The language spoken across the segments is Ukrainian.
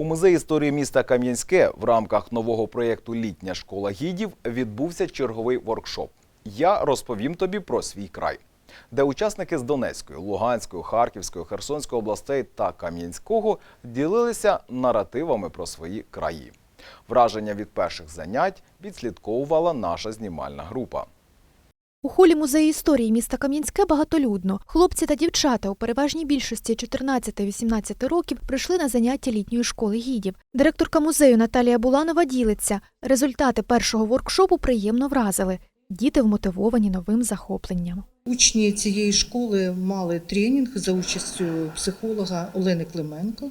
У музеї історії міста Кам'янське в рамках нового проєкту Літня школа гідів відбувся черговий воркшоп. Я розповім тобі про свій край, де учасники з Донецької, Луганської, Харківської, Херсонської областей та Кам'янського ділилися наративами про свої краї. Враження від перших занять відслідковувала наша знімальна група. У холі музею історії міста Кам'янське багатолюдно. Хлопці та дівчата у переважній більшості 14-18 років прийшли на заняття літньої школи гідів. Директорка музею Наталія Буланова ділиться. Результати першого воркшопу приємно вразили. Діти вмотивовані новим захопленням. Учні цієї школи мали тренінг за участю психолога Олени Клименко,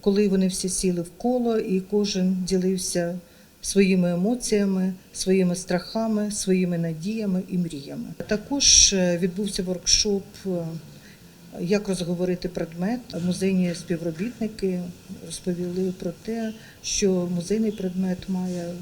коли вони всі сіли в коло і кожен ділився своїми емоціями, своїми страхами, своїми надіями і мріями. Також е, відбувся воркшоп, е, як розговорити предмет. Музейні співробітники розповіли про те, що музейний предмет має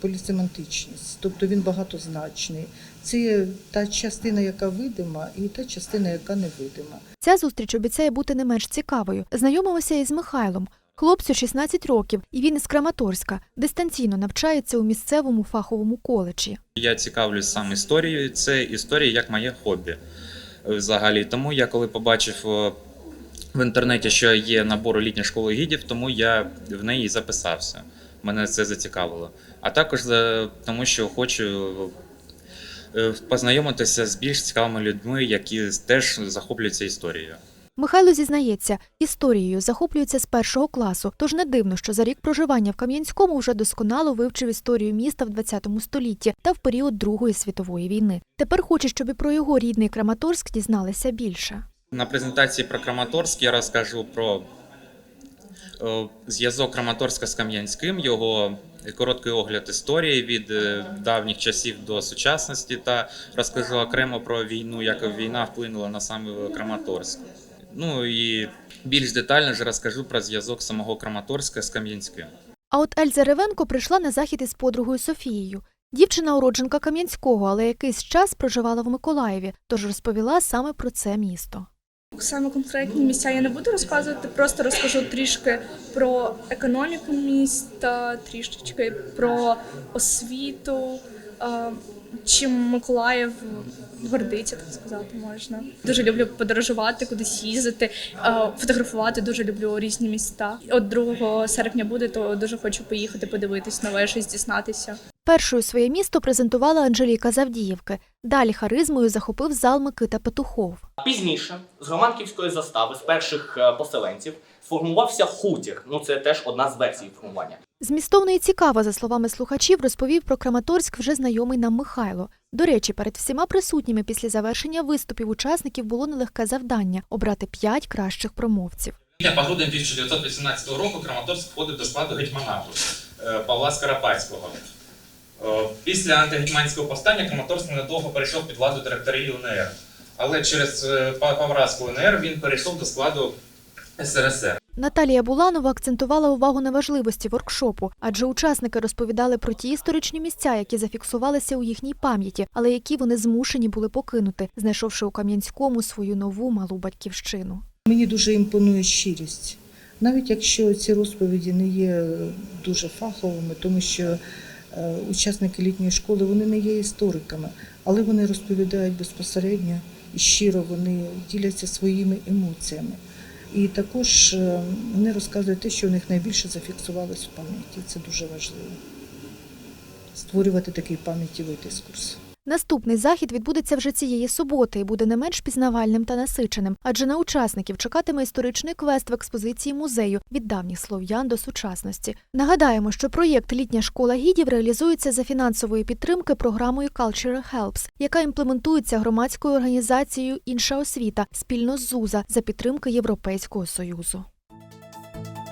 полісемантичність, тобто він багатозначний. Це та частина, яка видима, і та частина, яка невидима. Ця зустріч обіцяє бути не менш цікавою. Знайомимося із Михайлом. Хлопцю 16 років, і він із Краматорська. Дистанційно навчається у місцевому фаховому коледжі. Я цікавлюсь сам історією. Це історія як моє хобі е, взагалі. Тому я коли побачив е, в інтернеті, що є набор літня школи гідів, тому я в неї записався. Мене це зацікавило. А також е, тому, що хочу познайомитися з більш цікавими людьми, які теж захоплюються історією. Михайло зізнається, історією захоплюється з першого класу, тож не дивно, що за рік проживання в Кам'янському вже досконало вивчив історію міста в ХХ столітті та в період Другої світової війни. Тепер хоче, щоб і про його рідний Краматорськ дізналися більше. На презентації про Краматорськ я розкажу про е, зв'язок Краматорська з Кам'янським, його короткий огляд історії від е, давніх часів до сучасності, та розкажу окремо про війну, як війна вплинула на саме Краматорськ. Ну і більш детально ж розкажу про зв'язок самого Краматорська з Кам'янським. А от Ельза Ревенко прийшла на захід із подругою Софією. Дівчина уродженка Кам'янського, але якийсь час проживала в Миколаєві, тож розповіла саме про це місто. Саме конкретні місця я не буду розказувати, просто розкажу трішки про економіку міста, трішечки про освіту, е, чим Миколаїв гордиться, так сказати можна. Дуже люблю подорожувати, кудись їздити, е, фотографувати. Дуже люблю різні міста. От 2 серпня буде, то дуже хочу поїхати подивитись нове, щось дізнатися. Першою своє місто презентувала Анжеліка Завдіївки. Далі харизмою захопив зал Микита Петухов. Пізніше з Романківської застави, з перших е, поселенців, сформувався хутір. Ну це теж одна з версій формування. Змістовно і цікаво, за словами слухачів, розповів про Краматорськ вже знайомий нам Михайло. До речі, перед всіма присутніми після завершення виступів учасників було нелегке завдання обрати п'ять кращих промовців. По грудень 1918 року Краматорськ входив до складу гетьманату Павла Скоропадського. Е, Після антигетьманського повстання Краматорськ недовго перейшов під владу директорії УНР. Але через е, па- поразку УНР він перейшов до складу СРСР. Наталія Буланова акцентувала увагу на важливості воркшопу, адже учасники розповідали про ті історичні місця, які зафіксувалися у їхній пам'яті, але які вони змушені були покинути, знайшовши у Кам'янському свою нову малу батьківщину. Мені дуже імпонує щирість, навіть якщо ці розповіді не є дуже фаховими, тому що е, учасники літньої школи вони не є істориками, але вони розповідають безпосередньо і щиро вони діляться своїми емоціями. І також е, вони розказують те, що у них найбільше зафіксувалось в пам'яті. Це дуже важливо. Створювати такий пам'яттєвий дискурс. Наступний захід відбудеться вже цієї суботи і буде не менш пізнавальним та насиченим, адже на учасників чекатиме історичний квест в експозиції музею від давніх слов'ян до сучасності. Нагадаємо, що проєкт Літня школа гідів реалізується за фінансової підтримки програмою Culture Helps, яка імплементується громадською організацією Інша освіта спільно з ЗУЗа за підтримки Європейського союзу.